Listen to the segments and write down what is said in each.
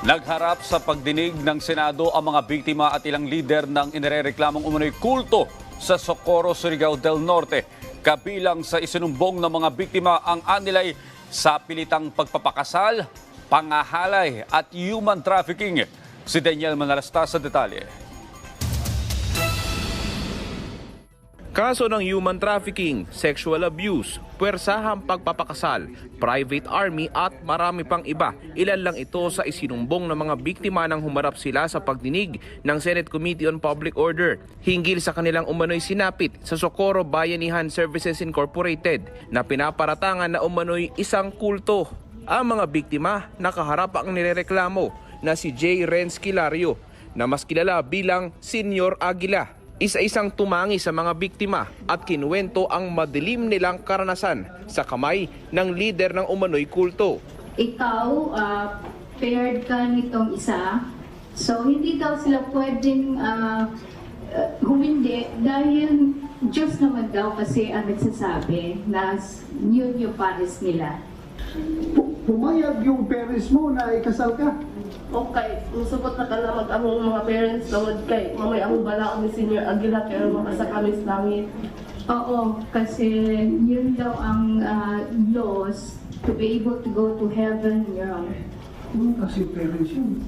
Nagharap sa pagdinig ng Senado ang mga biktima at ilang lider ng inirereklamong umano'y kulto sa Socorro, Surigao del Norte. Kabilang sa isinumbong ng mga biktima ang anilay sa pilitang pagpapakasal, pangahalay at human trafficking. Si Daniel Manalasta sa detalye. Kaso ng human trafficking, sexual abuse, puwersahang pagpapakasal, private army at marami pang iba. Ilan lang ito sa isinumbong ng mga biktima nang humarap sila sa pagdinig ng Senate Committee on Public Order hinggil sa kanilang umano'y sinapit sa Socorro Bayanihan Services Incorporated na pinaparatangan na umano'y isang kulto. Ang mga biktima nakaharap ang nirereklamo na si J. Renz Kilario na mas kilala bilang Senior Aguila isa-isang tumangi sa mga biktima at kinuwento ang madilim nilang karanasan sa kamay ng lider ng umano'y kulto. ikaw, ah, paired ka nitong isa. So, hindi daw sila pwedeng ah, ah, humindi dahil Diyos naman daw kasi ang nagsasabi na yun yung pares nila. Pu- Pumayag yung parents mo na ikasal ka. Okay, musubot na ka na mag among mga parents tawad kay mamay ang bala ni Senior Aguila kay makasa kami sa langit. Oo, kasi yun daw ang ah, laws to be able to go to heaven, Your Honor. Hmm, Kasi parents yun.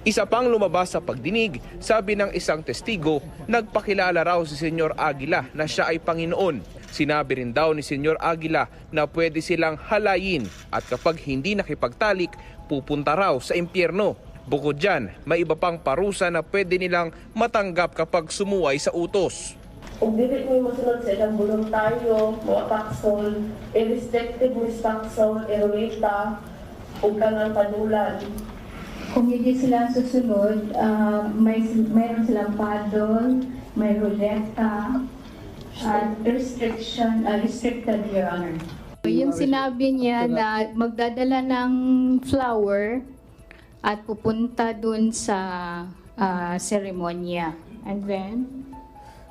Isa pang lumabas sa pagdinig, sabi ng isang testigo, nagpakilala raw si Senyor Aguila na siya ay Panginoon. Sinabi rin daw ni Senyor Aguila na pwede silang halayin at kapag hindi nakipagtalik, pupunta raw sa impyerno. Bukod dyan, may iba pang parusa na pwede nilang matanggap kapag sumuway sa utos. Ug dili mo masunod sa ilang voluntaryo, mga paksol, irrespective mo sa paksol, erwita, ug kanang panulan. Kung hindi sila susunod, ah, may mayroon silang paddle, may ruleta, at restriction, ah, restricted, Your Honor. Yung sinabi niya na magdadala ng flower at pupunta dun sa ah, seremonya. And then,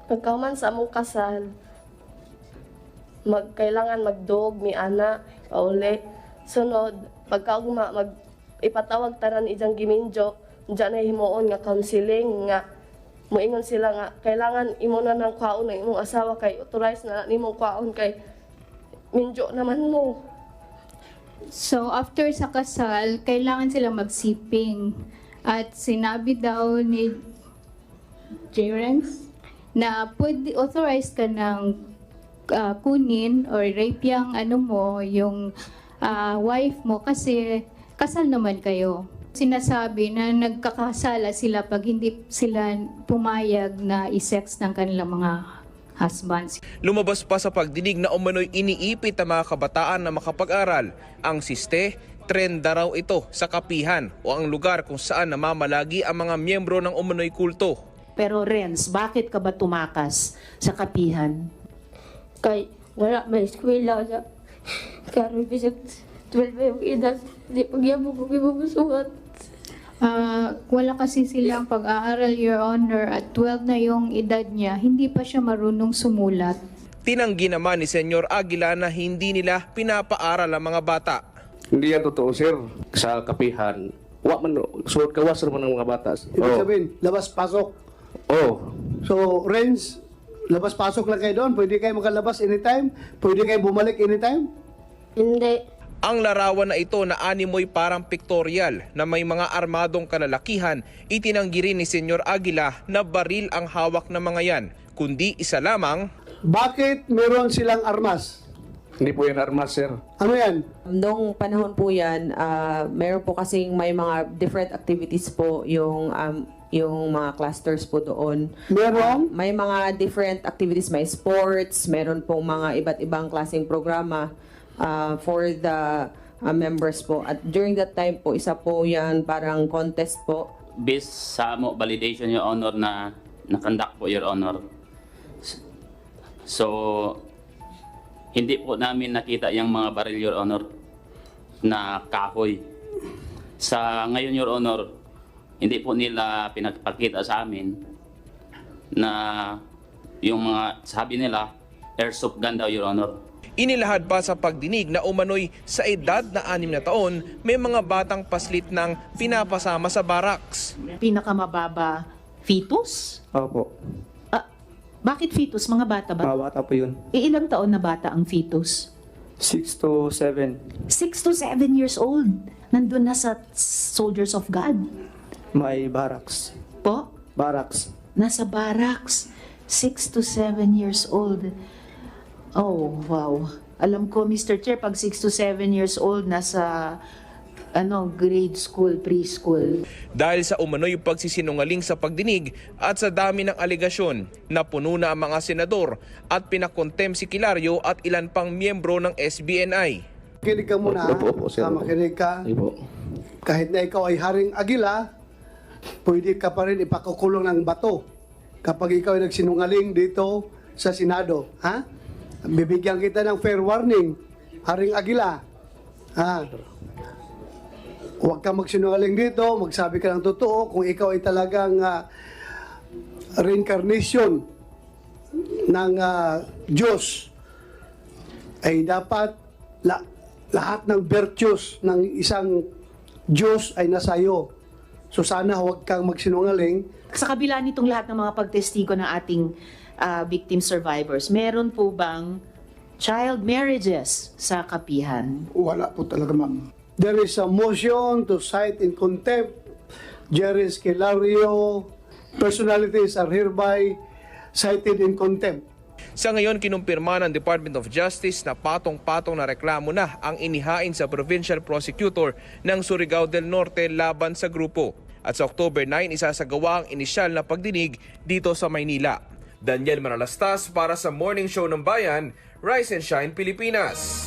Pagkauman sa among kasal, magkailangan magdog mi ana pauli. Sunod, pagkaugma mag ipatawag tanan ijang giminjo, diyan na himuon nga counseling nga moingon sila nga kailangan imo na ng kwaon ng imong asawa kay authorize na nimong kwaon kay minjo naman mo. So, after sa kasal, kailangan sila magsiping. At sinabi daw ni Jerens na pwede authorized ka ng ah, kunin or rape yung ano mo, yung ah, wife mo kasi kasal naman kayo. Sinasabi na nagkakasala sila pag hindi sila pumayag na isex ng kanilang mga husbands. Lumabas pa sa pagdinig na umano'y iniipit ang mga kabataan na makapag-aral. Ang siste, trenda raw ito sa kapihan o ang lugar kung saan namamalagi ang mga miyembro ng umano'y kulto. Pero Renz, bakit ka ba tumakas sa kapihan? kay wala may eskwela sa karon bisag 12 pa yung edad di pagyamo ko Ah, wala kasi silang pag-aaral, Your Honor, at 12 na yung edad niya, hindi pa siya marunong sumulat. Tinanggi naman ni Senyor Aguila na hindi nila pinapaaral ang mga bata. Hindi yan totoo, sir. Sa kapihan, wa man, suot kawas naman ng mga bata. Ibig Oh. sabihin, labas-pasok. Oh. So, Renz, labas-pasok lang kayo doon. Pwede kayo makalabas anytime. Pwede kayo bumalik anytime. hindi Ang larawan na ito na animoy parang pictorial na may mga armadong kalalakihan, itinanggi rin ni Senyor Aguila na baril ang hawak ng mga yan, kundi isa lamang Bakit meron silang armas? Hindi po yan armas, sir. Ano yan? Noong panahon po yan, ah, meron po kasing may mga different activities po yung um, yung mga clusters po doon. Meron? May mga different activities, may sports, meron pong mga iba't ibang klaseng programa ah, for the ah, members po. At during that time po, isa po yan parang contest po. based sa mo validation your honor na nakandak po your honor. So hindi po namin nakita yung mga baril your honor na kahoy. Sa ngayon your honor, hindi po nila pinagpakita sa amin na yung mga sabi nila airsoft gun daw your honor. Inilahad pa sa pagdinig na umano'y sa edad na anim na taon, may mga batang paslit ng pinapasama sa barracks. Pinakamababa, fetus? Opo. Ah, bakit fetus? Mga bata ba? Mga bata po yun. E, ilang taon na bata ang fetus? 6 to 7. 6 to 7 years old. Nandun na sa Soldiers of God. May barracks. Po? Barracks. Nasa barracks. 6 to 7 years old. Oh, wow. Alam ko, Mr. Chair, pag 6 to 7 years old, nasa ano, grade school, preschool. Dahil sa umano'y pagsisinungaling sa pagdinig at sa dami ng aligasyon, napuno na ang mga senador at pinakontem si Kilario at ilan pang miyembro ng SBNI. Makinig ka muna. Opo, opo, sir. Ah, makinig ka. Po. Kahit na ikaw ay Haring Agila, pwede ka pa rin ipakukulong ng bato kapag ikaw ay nagsinungaling dito sa Senado. Ha? Bibigyan kita ng fair warning, Haring Agila. Ha? Huwag ka magsinungaling dito, magsabi ka ng totoo kung ikaw ay talagang ah, reincarnation ng ah, Diyos ay dapat la- lahat ng virtues ng isang Diyos ay nasa iyo. So sana huwag kang magsinungaling. Sa kabila nitong lahat ng mga pagtestigo ng ating ah, victim survivors, meron po bang child marriages sa kapihan? Wala po talaga, ma'am. There is a motion to cite in contempt Jerry Esquilario. Personalities are hereby cited in contempt. Sa ngayon, kinumpirma ng Department of Justice na patong-patong na reklamo na ang inihain sa Provincial Prosecutor ng Surigao del Norte laban sa grupo. At sa October 9, isasagawa ang inisyal na pagdinig dito sa Maynila. Daniel Manalastas para sa Morning Show ng Bayan, Rise and Shine Pilipinas.